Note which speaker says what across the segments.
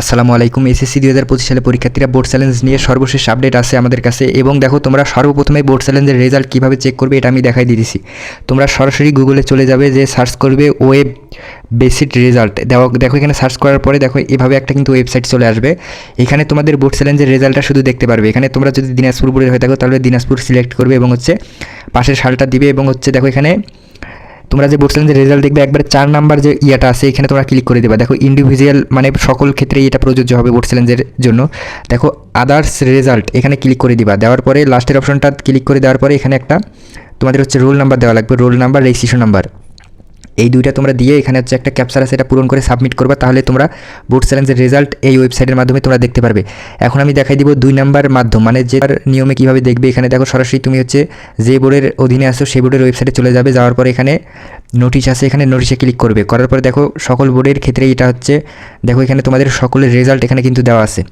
Speaker 1: আসসালামু আলাইকুম, এসএসসি দুই হাজার পঁচিশ সালে পরীক্ষার্থীরা বোর্ড চ্যালেঞ্জ নিয়ে সর্বশেষ আপডেট আছে আমাদের কাছে এবং দেখো তোমরা সর্বপ্রথমে বোর্ড চ্যালেঞ্জের রেজাল্ট কীভাবে চেক করবে এটা আমি দেখাই দিয়েছি তোমরা সরাসরি গুগলে চলে যাবে, যে সার্চ করবে ওয়েব বেসিড রেজাল্ট দেখো দেখো এখানে সার্চ করার পরে দেখো এভাবে একটা কিন্তু ওয়েবসাইট চলে আসবে। এখানে তোমাদের বোর্ড চ্যালেঞ্জের রেজাল্টটা শুধু দেখতে পারবে। এখানে তোমরা যদি দিনাজপুর বোর্ডের হয়ে থাকো তাহলে দিনাজপুর সিলেক্ট করবে এবং হচ্ছে পাশের সালটা দিবে এবং হচ্ছে দেখো এখানে তোমরা যে বলছিলেন যে রেজাল্ট দেখবে, একবার চার নাম্বার যে ইয়েটা আছে, এখানে তোমরা ক্লিক করে দেবে। দেখো ইন্ডিভিজুয়াল মানে সকল ক্ষেত্রে এটা প্রযোজ্য হবে বোর্ড চ্যালেঞ্জের জন্য। দেখো আদার্স রেজাল্ট এখানে ক্লিক করে দিবা। দেওয়ার পরে লাস্টের অপশনটা ক্লিক করে দেওয়ার পরে এখানে একটা তোমাদের হচ্ছে রোল নাম্বার দেওয়া লাগবে। রোল নাম্বার রেজিস্ট্রেশন নাম্বার এই দুইটা তোমরা দিয়ে এখানে হচ্ছে একটা ক্যাপচার আছে, এটা পূরণ করে সাবমিট করবা, তাহলে তোমরা বোর্ড চ্যালেঞ্জের রেজাল্ট এই ওয়েবসাইটের মাধ্যমে তোমরা দেখতে পারবে। এখন আমি দেখাই দিব দুই নাম্বার মাধ্যম মানে যে নিয়মে কীভাবে দেখবে, এখানে দেখো সরাসরি তুমি হচ্ছে যে বোর্ডের অধীনে আসো সেই বোর্ডের ওয়েবসাইটে চলে যাবে, যাওয়ার পরে এখানে নোটিশ আছে, এখানে নোটিশে ক্লিক করবে। করার পরে দেখো সকল বোর্ডের ক্ষেত্রে এটা হচ্ছে, দেখো এখানে তোমাদের সকলের রেজাল্ট এখানে কিন্তু দেওয়া আছে।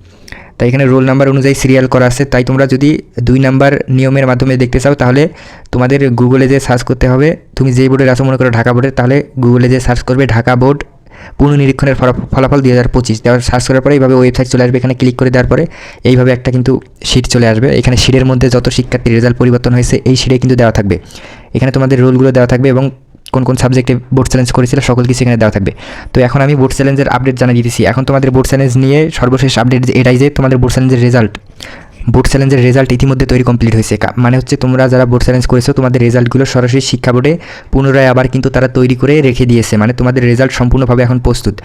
Speaker 1: তাই এখানে রোল নাম্বার অনুযায়ী সিরিয়াল করা আছে। তাই তোমরা যদি দুই নাম্বার নিয়মের মাধ্যমে দেখতে চাও, তাহলে তোমাদের গুগলে যে সার্চ করতে হবে। তুমি যেই বোর্ডের আছো মনে করো ঢাকা বোর্ডের তাহলে গুগলে যে সার্চ করবে ঢাকা বোর্ড পুনর্নিরীক্ষণের ফলা- ফলাফল দুই হাজার পঁচিশ। সার্চ করার পরে এইভাবে ওয়েবসাইট চলে আসবে, এখানে ক্লিক করে দেওয়ার পরে এইভাবে একটা কিন্তু শিট চলে আসবে। এখানে শিটের মধ্যে যত শিক্ষার্থীর রেজাল্ট পরিবর্তন হয়েছে, এই শিটে কিন্তু দেওয়া থাকবে। এখানে তোমাদের রোলগুলো দেওয়া থাকবে এবং কোন কোন সাবজেক্টে বোর্ড চ্যালেঞ্জ করেছিল সকল কিছু এখানে দেওয়া থাকবে। তো এখন আমি বোর্ড চ্যালেঞ্জের আপডেট জানিয়ে দিতেছি। এখন তোমাদের বোর্ড চ্যালেঞ্জ নিয়ে সর্বশেষ আপডেট এটাই যে তোমাদের বোর্ড চ্যালেঞ্জের রেজাল্ট বোর্ড চ্যালেঞ্জের রেজাল্ট ইতিমধ্যে তৈরি কমপ্লিট হয়েছে। মানে হচ্ছে তোমরা যারা বোর্ড চ্যালেঞ্জ করেছ, তোমাদের রেজাল্টগুলো সরাসরি শিক্ষা বোর্ডে পুনরায় আবার কিন্তু তারা তৈরি করে রেখে দিয়েছে। মানে তোমাদের রেজাল্ট সম্পূর্ণভাবে এখন প্রস্তুত।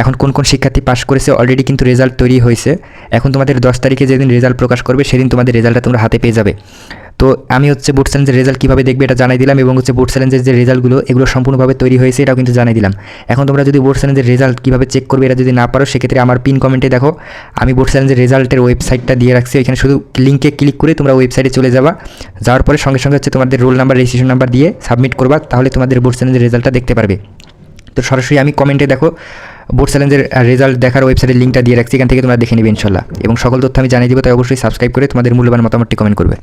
Speaker 1: এখন কোন কোন শিক্ষার্থী পাশ করেছে অলরেডি কিন্তু রেজাল্ট তৈরি হয়েছে। এখন তোমাদের দশ তারিখে যেদিন রেজাল্ট প্রকাশ করবে, সেদিন তোমাদের রেজাল্টটা তোমরা হাতে পেয়ে যাবে। তো আমি হচ্ছে বোর্ড চ্যালেঞ্জের রেজাল্ট কীভাবে দেখবে এটা জানাই দিলাম এবং হচ্ছে বোর্ড চ্যালেঞ্জের যে রেজাল্টগুলো এগুলো সম্পূর্ণভাবে তৈরি হয়েছে এটাও কিন্তু জানাই দিলাম। এখন তোমরা যদি বোর্ড চ্যালেঞ্জের রেজাল্ট কীভাবে চেক করবে এটা যদি না পারো, সেক্ষেত্রে আমার পিন কমেন্টে দেখো, আমি বোর্ড চ্যালেঞ্জের রেজাল্টের ওয়েবসাইটটা দিয়ে রাখছি। এখানে শুধু লিঙ্কে ক্লিক করে তোমরা ওয়েবসাইটে চলে যাবা। যাওয়ার পরে সঙ্গে সঙ্গে হচ্ছে তোমাদের রোল নাম্বার রেজিস্ট্রেশন নাম্বার দিয়ে সাবমিট করবা, তাহলে তোমাদের বোর্ড চ্যালেঞ্জের রেজাল্টটা দেখতে পারবে। তো সরাসরি আমি কমেন্টে দেখো বোর্ড চ্যালেঞ্জের রেজাল্ট দেখার ওয়েবসাইটের লিঙ্কটা দিয়ে রাখছি। এখান থেকে তোমরা দেখে নেবে ইনশাল্লাহ। এবং সকল তথ্য আমি জানিয়ে দিব, তাই অবশ্যই সাবস্ক্রাইব করে তোমাদের মূল্যবান মতামতটি কমেন্ট করবে।